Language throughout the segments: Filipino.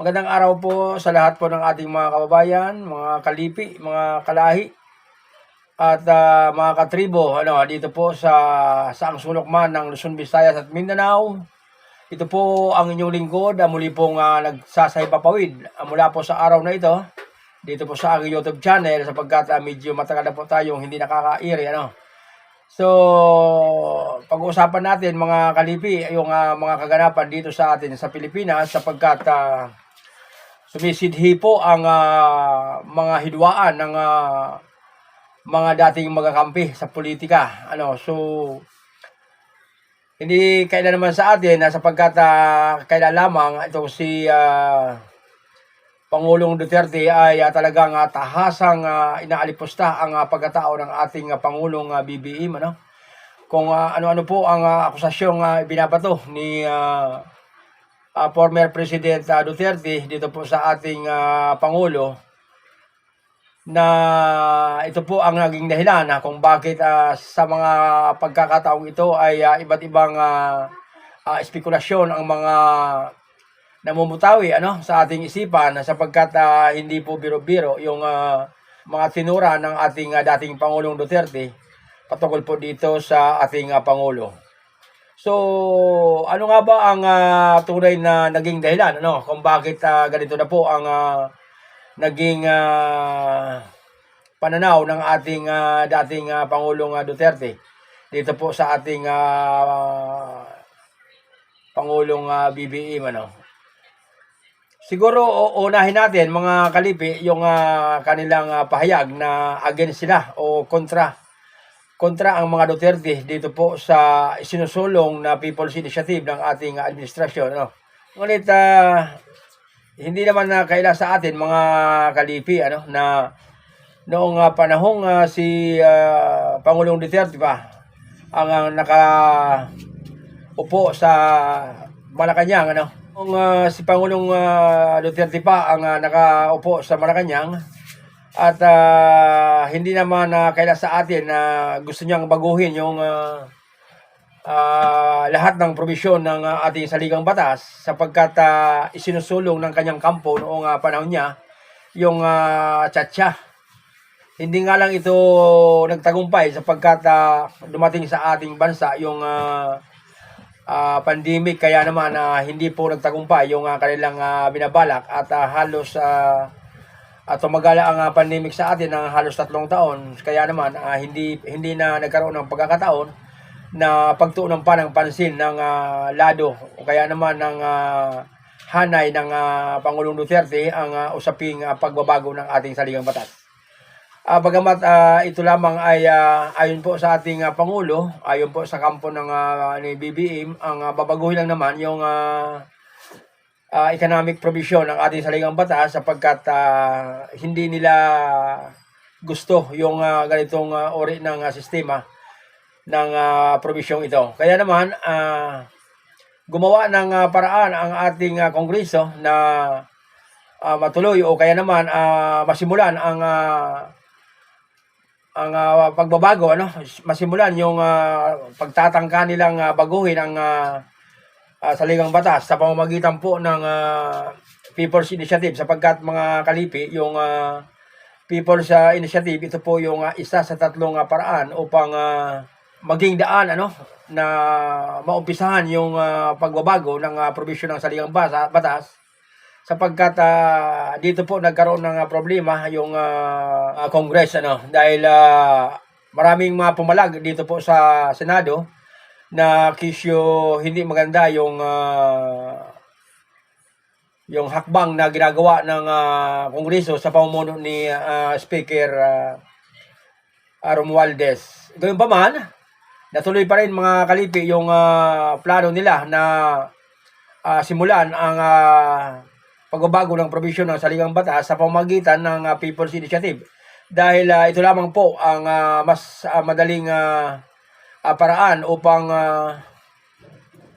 Magandang araw po sa lahat po ng ating mga kababayan, mga kalipi, mga kalahi, at ah, mga katribo ano, dito po sa saang sulok man ng Luzon, Visayas at Mindanao. Ito po ang inyong lingkod, ah, muli pong uh, ah, mula po sa araw na ito. Dito po sa aking YouTube channel sapagkat ah, medyo matagal na po tayong hindi nakaka-iri. Ano. So, pag-uusapan natin mga kalipi, yung ah, mga kaganapan dito sa atin sa Pilipinas sapagkat ah, sumisidhi po ang ah, mga hidwaan ng ah, mga dating magakampi sa politika. Ano, so hindi kailan naman sa atin na sapagkat uh, kailan lamang itong si ah, Pangulong Duterte ay ah, talagang ah, tahasang ah, inaalipusta ang ah, pagkatao ng ating ah, Pangulong ah, BBM ano kung ah, ano-ano po ang ah, akusasyong uh, binabato ni ah, ah, former President ah, Duterte dito po sa ating ah, Pangulo na ito po ang naging dahilan na kung bakit ah, sa mga pagkakataong ito ay ah, iba't ibang ah, ah, espekulasyon ang mga namumutawi ano sa ating isipan sapagkat ah, hindi po biro-biro yung ah, mga tinura ng ating ah, dating Pangulong Duterte patungkol po dito sa ating ah, Pangulo. So, ano nga ba ang ah, tunay na naging dahilan ano kung bakit ah, ganito na po ang ah, naging ah, pananaw ng ating ah, dating ah, Pangulong ah, Duterte dito po sa ating ah, Pangulong ah, BBM ano. Siguro unahin natin mga kalipi yung ah, kanilang ah, pahayag na against sila o kontra kontra ang mga Duterte dito po sa sinusulong na People's Initiative ng ating administrasyon. Ano. Ngunit ah, hindi naman na kaila sa atin mga kalipi ano na noong ah, panahong ah, si ah, Pangulong Duterte pa ang ah, naka upo sa Malacanang ano noong ah, si Pangulong ah, Duterte pa ang ah, nakaupo sa Malacanang at ah, hindi naman na kaila sa atin na gusto niyang baguhin yung ah, ah, lahat ng probisyon ng ah, ating saligang batas sapagkat ah, isinusulong ng kanyang kampo noong ah, panahon niya yung uh, tsatsa. Hindi nga lang ito nagtagumpay sapagkat ah, dumating sa ating bansa yung ah, ah, pandemic kaya naman ah, hindi po nagtagumpay yung ah, kanilang ah, binabalak at ah, halos uh, tumagala ang ah, pandemic sa atin ng halos tatlong taon kaya naman ah, hindi hindi na nagkaroon ng pagkakataon na pagtuunan pa ng pansin ng ah, lado o kaya naman ng ah, hanay ng ah, Pangulong Duterte ang ah, usaping ah, pagbabago ng ating saligang batas. Ah, bagamat ah, ito lamang ay ah, ayon po sa ating ah, Pangulo, ayon po sa kampo ng ah, ni BBM, ang ah, babaguhin lang naman yung ah, ah, economic provision ng ating saligang batas sapagkat ah, hindi nila gusto yung ah, ganitong ah, ori ng ah, sistema ng uh, probisyong ito. Kaya naman, ah, gumawa ng ah, paraan ang ating ah, kongreso na ah, matuloy o kaya naman ah, masimulan ang ah, ang ah, pagbabago ano masimulan yung ah, pagtatangka nilang ah, baguhin ang ah, ah, saligang batas sa pamamagitan po ng ah, People's Initiative sapagkat mga kalipi yung ah, People's ah, Initiative ito po yung ah, isa sa tatlong ah, paraan upang ah, maging daan ano na maumpisahan yung ah, pagbabago ng ah, provision ng saligang basa, batas sapagkat ah, dito po nagkaroon ng ah, problema yung ah, ah, Congress ano dahil ah, maraming mga pumalag dito po sa Senado na kisyo hindi maganda yung ah, yung hakbang na ginagawa ng ah, Kongreso sa pamumuno ni ah, Speaker ah, Romualdez. Gayun pa man, natuloy pa rin mga kalipi yung ah, plano nila na ah, simulan ang ah, pagbabago ng provision ng saligang batas sa pamamagitan ng ah, People's Initiative. Dahil ah, ito lamang po ang ah, mas ah, madaling ah, ah, paraan upang ah,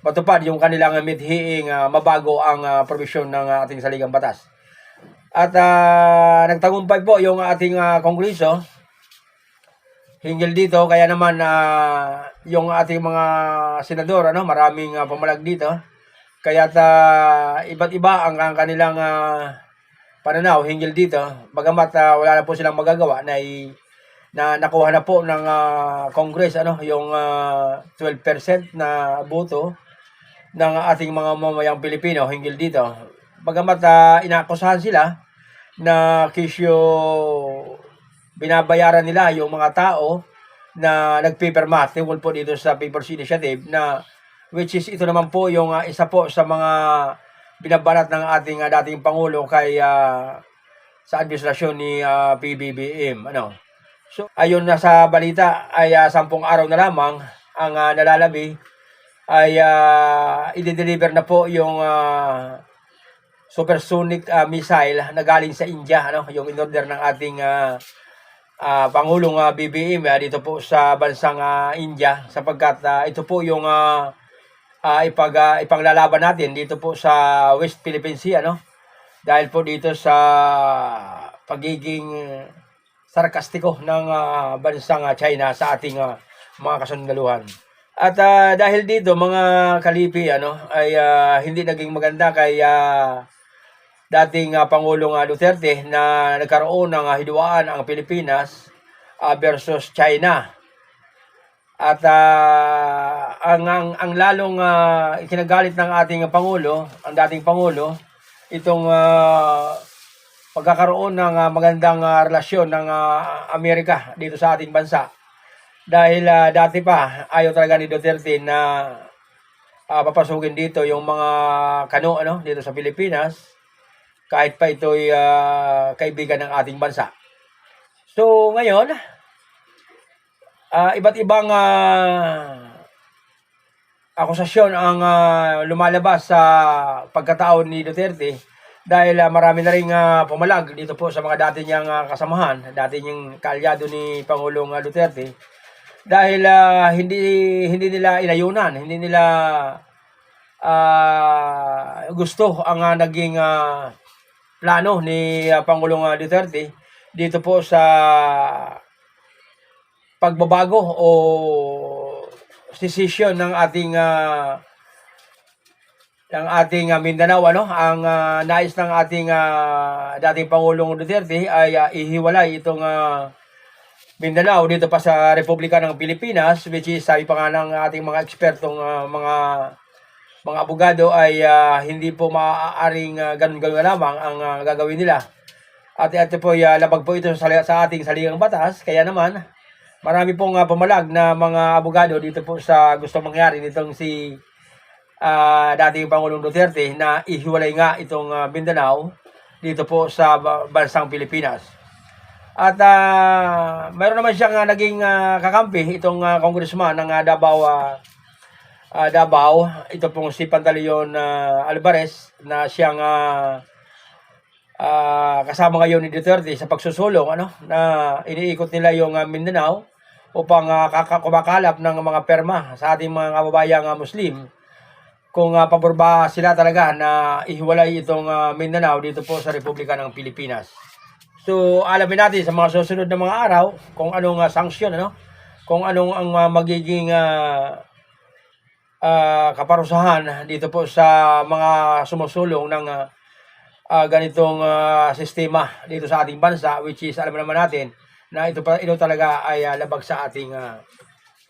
matupad yung kanilang mithiing ah, mabago ang ah, provision ng ah, ating saligang batas. At ah, nagtagumpay po yung ating ah, kongreso hinggil dito kaya naman na yung ating mga senador ano maraming uh, pamalag dito Kaya ta iba't iba ang, ang kanilang ah, pananaw hinggil dito. Bagamat ah, wala na po silang magagawa na i- na nakuha na po ng ah, Congress ano yung ah, 12% na boto ng ating mga mamayang Pilipino hinggil dito. Bagamat ah, inaakusahan sila na kisyo binabayaran nila yung mga tao na nagpipirma tungkol po dito sa People's Initiative na which is ito naman po yung ah, isa po sa mga binabanat ng ating ah, dating Pangulo kay ah, sa administrasyon ni ah, PBBM. Ano? So, ayon na sa balita ay ah, sampung araw na lamang ang ah, nalalabi ay uh, i-deliver na po yung ah, supersonic ah, missile na galing sa India, ano, yung in-order ng ating ah, ah, Pangulong ah, BBM ah, dito po sa bansang ah, India sapagkat ah, ito po yung ah, ah, ipag, ah, ipaglalaban natin dito po sa West Philippine Sea, ano? Dahil po dito sa pagiging sarkastiko ng ah, bansang ah, China sa ating ah, mga kasundaluhan. At ah, dahil dito mga kalipi ano ay ah, hindi naging maganda kay ah, dating ah, Pangulong ah, Duterte na nagkaroon ng ah, hidwaan ang Pilipinas ah, versus China. At ah, ang, ang ang lalong ah, ikinagalit ng ating pangulo, ang dating pangulo, itong ah, pagkakaroon ng ah, magandang ah, relasyon ng ah, Amerika dito sa ating bansa. Dahil ah, dati pa ayaw talaga ni Duterte na ah, papasukin dito yung mga kano ano dito sa Pilipinas kahit pa ito'y ah, kaibigan ng ating bansa. So ngayon, ah, iba't ibang ah, akusasyon ang ah, lumalabas sa pagkatao ni Duterte dahil ah, marami na rin ah, pumalag dito po sa mga dati niyang ah, kasamahan, dati niyang kaalyado ni Pangulong ah, Duterte. Dahil ah, hindi hindi nila inayunan, hindi nila ah, gusto ang ah, naging ah, plano ni ah, Pangulong ah, Duterte dito po sa pagbabago o decision ng ating ah, ng ating ah, Mindanao ano ang ah, nais ng ating ah, dating Pangulong Duterte ay ah, ihiwalay itong ah, Mindanao dito pa sa Republika ng Pilipinas which is sabi pa nga ng ating mga ekspertong ah, mga mga abogado ay ah, hindi po maaaring uh, ganun-ganun lamang ang ah, gagawin nila. At ito po ay ah, labag po ito sa, sa ating saligang batas kaya naman marami pong ah, pumalag na mga abogado dito po sa gusto mangyari nitong si ah, dating Pangulong Duterte na ihiwalay nga itong ah, Mindanao dito po sa ba- bansang Pilipinas. At ah, mayroon naman siyang ah, naging ah, kakampi itong ah, congressman ng ah, Davao ah, ah, Davao, ito pong si Pantaleon ah, Alvarez na siyang ah, ah, kasama ngayon ni Duterte sa pagsusulong ano na iniikot nila yung ah, Mindanao upang kaka- kumakalap ng mga perma sa ating mga kababayang ah, Muslim kung uh, pabor ba sila talaga na ihiwalay itong ah, Mindanao dito po sa Republika ng Pilipinas. So, alamin natin sa mga susunod na mga araw kung anong uh, sanksyon, ano? Kung anong ang ah, magiging ah, ah, kaparusahan dito po sa mga sumusulong ng ah, ah, ganitong ah, sistema dito sa ating bansa which is alam naman natin na ito ito talaga ay ah, labag sa ating ah,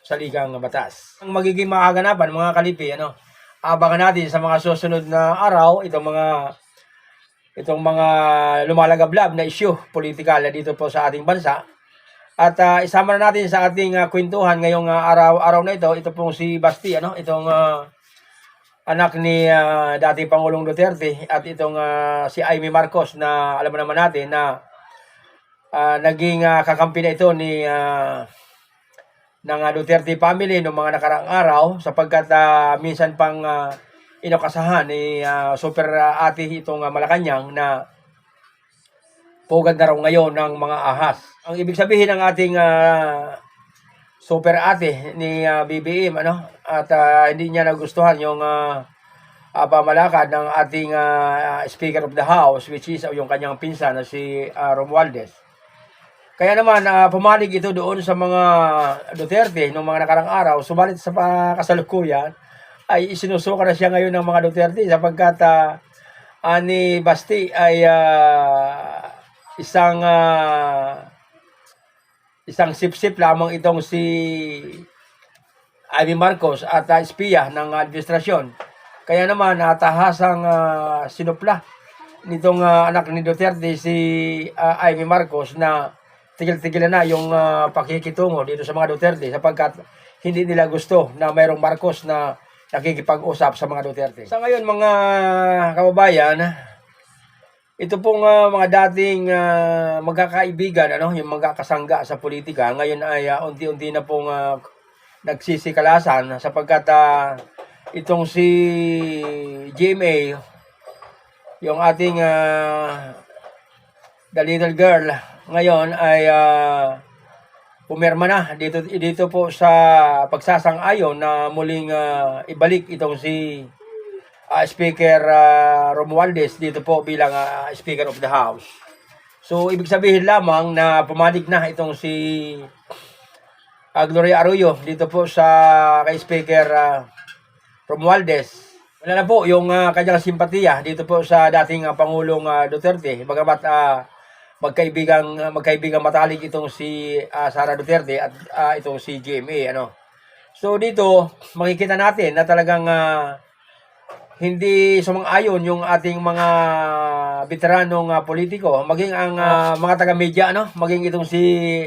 saligang batas. Ang magiging makaganapan mga kalipi ano abangan natin sa mga susunod na araw itong mga itong mga lumalagablab na issue politikal na dito po sa ating bansa. At ah, isama na natin sa ating ah, kwentuhan ngayong ah, araw-araw na ito, ito pong si Basti, ano? itong ah, anak ni ah, dating Pangulong Duterte at itong ah, si Amy Marcos na alam naman natin na ah, naging ah, kakampi na ito ni ah, ng ah, Duterte family noong mga nakaraang araw sapagkat ah, minsan pang ah, inokasahan ni ah, super ah, ate itong ah, Malacanang na pugad na raw ngayon ng mga ahas. Ang ibig sabihin ng ating ah, super ate ni ah, BBM ano at ah, hindi niya nagustuhan yung ah, ah, pamalakad ng ating ah, Speaker of the House which is yung kanyang pinsan na si ah, Romualdez. Kaya naman ah, pumalig ito doon sa mga Duterte noong mga nakarang araw subalit sa pa- kasalukuyan ay isinusuka na siya ngayon ng mga Duterte sapagkat ah, ani Basti ay ah, isang ah, isang sip-sip lamang itong si Ivy Marcos at uh, espiya ng administrasyon. Kaya naman natahasang ah, sinupla nitong ah, anak ni Duterte si ah, Ivy Marcos na tigil-tigil na yung ah, pakikitungo dito sa mga Duterte sapagkat hindi nila gusto na mayroong Marcos na nakikipag-usap sa mga Duterte. Sa ngayon mga kababayan, ito pong ah, mga dating ah, magkakaibigan, ano, yung magkakasangga sa politika, ngayon ay ah, unti-unti na pong ah, nagsisikalasan sapagkat ah, itong si GMA, yung ating ah, the little girl, ngayon ay ah, pumirma na dito dito po sa pagsasang-ayon na muling ah, ibalik itong si ah, Speaker ah, Romualdez dito po bilang ah, Speaker of the House. So ibig sabihin lamang na pumanig na itong si ah, Gloria Arroyo dito po sa kay Speaker ah, Romualdez. Wala na po yung ah, kanyang simpatiya dito po sa dating ah, Pangulong ah, Duterte. Bagamat ah, magkaibigang magkaibigang matalik itong si ah, Sara Duterte at ah, itong si GMA ano. So dito makikita natin na talagang ah, hindi sumang-ayon yung ating mga veteranong ah, politiko, maging ang ah, mga taga-media, ano, maging itong si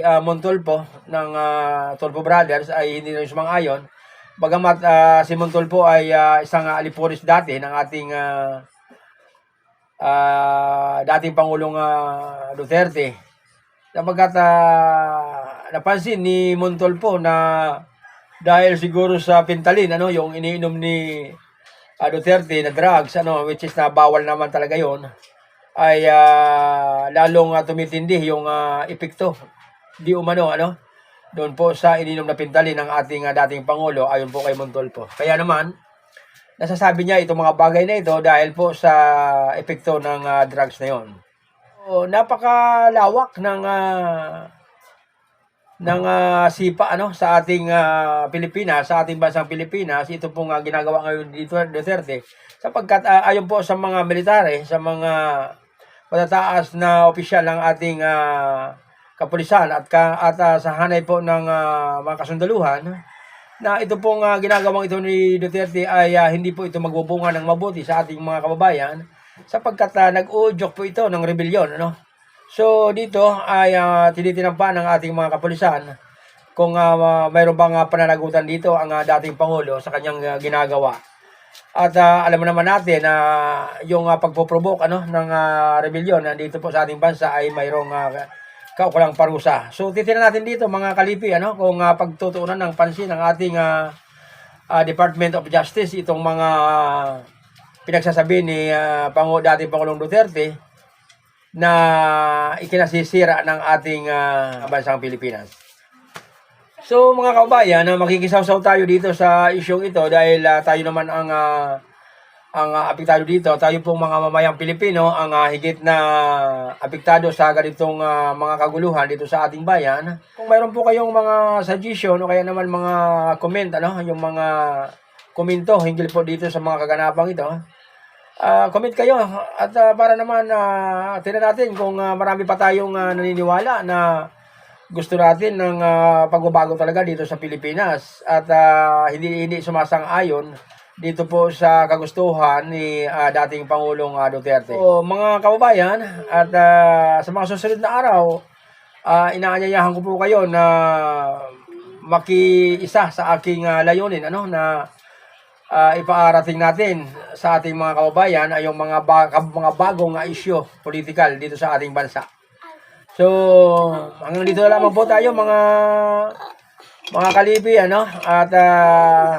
ah, Montulpo ng ah, Tulfo Brothers ay hindi rin sumang-ayon. Bagamat ah, si Montulpo ay ah, isang ah, alipuris dati ng ating ah, ah, dating Pangulong ah, Duterte. Sapagkat ah, napansin ni Montulpo na dahil siguro sa pintalin, ano, yung iniinom ni ah, Duterte na drugs, ano, which is na bawal naman talaga yon ay ah, lalong ah, tumitindi yung ah, epekto. Di umano, ano, doon po sa ininom na pintalin ng ating ah, dating Pangulo, ayon po kay Montolpo. Kaya naman, nasasabi niya itong mga bagay na ito dahil po sa epekto ng ah, drugs na yon. So, napakalawak ng ah, ng ah, sipa ano sa ating ah, Pilipinas, sa ating bansang Pilipinas, ito pong ah, ginagawa ngayon dito Duterte sapagkat ah, ayon po sa mga military, sa mga matataas na opisyal ng ating ah, kapulisan at ka, at ah, sa hanay po ng ah, mga kasundaluhan na ito pong ah, ginagawang ito ni Duterte ay ah, hindi po ito magbubunga ng mabuti sa ating mga kababayan sapagkat uh, nag-uudyok po ito ng rebellion ano So dito ay uh, tinitinampa ng ating mga kapulisan kung uh, mayroon bang uh, pananagutan dito ang uh, dating Pangulo sa kanyang uh, ginagawa. At uh, alam naman natin na yung uh, pagpoprovoke ano, ng uh, rebellion nandito po sa ating bansa ay mayroong uh, kaukulang parusa. So titingnan natin dito mga kalipi ano, kung uh, pagtutuunan ng pansin ng ating uh, uh, Department of Justice itong mga pinagsasabi ni uh, Pangulo, dating Pangulong Duterte na ikinasisira ng ating ah, bansang Pilipinas. So mga kabayan, na makikisaw-saw tayo dito sa isyong ito dahil ah, tayo naman ang ah, ang ah, apektado dito. Tayo pong mga mamayang Pilipino ang ah, higit na apektado sa ganitong ah, mga kaguluhan dito sa ating bayan. Kung mayroon po kayong mga suggestion o kaya naman mga comment, ano, yung mga komento hinggil po dito sa mga kaganapang ito, Ah, comment kayo at ah, para naman uh, tingnan natin kung ah, marami pa tayong ah, naniniwala na gusto natin ng ah, pagbabago talaga dito sa Pilipinas at ah, hindi hindi sumasang-ayon dito po sa kagustuhan ni ah, dating Pangulong ah, Duterte. So, mga kababayan at ah, sa mga susunod na araw, ah, inaanyayahan ko po kayo na makiisa sa aking ah, layunin ano na uh, ipaarating natin sa ating mga kababayan ay yung mga, ba- mga bagong uh, isyo political dito sa ating bansa. So, hanggang dito na lamang po tayo mga mga kalipi ano at uh,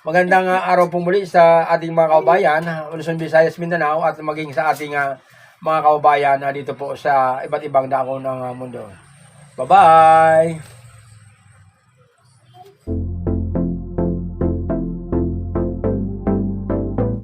magandang uh, araw po muli sa ating mga kababayan Luzon, Visayas, Mindanao at maging sa ating uh, mga kababayan uh, dito po sa iba't ibang dako ng uh, mundo. Bye-bye!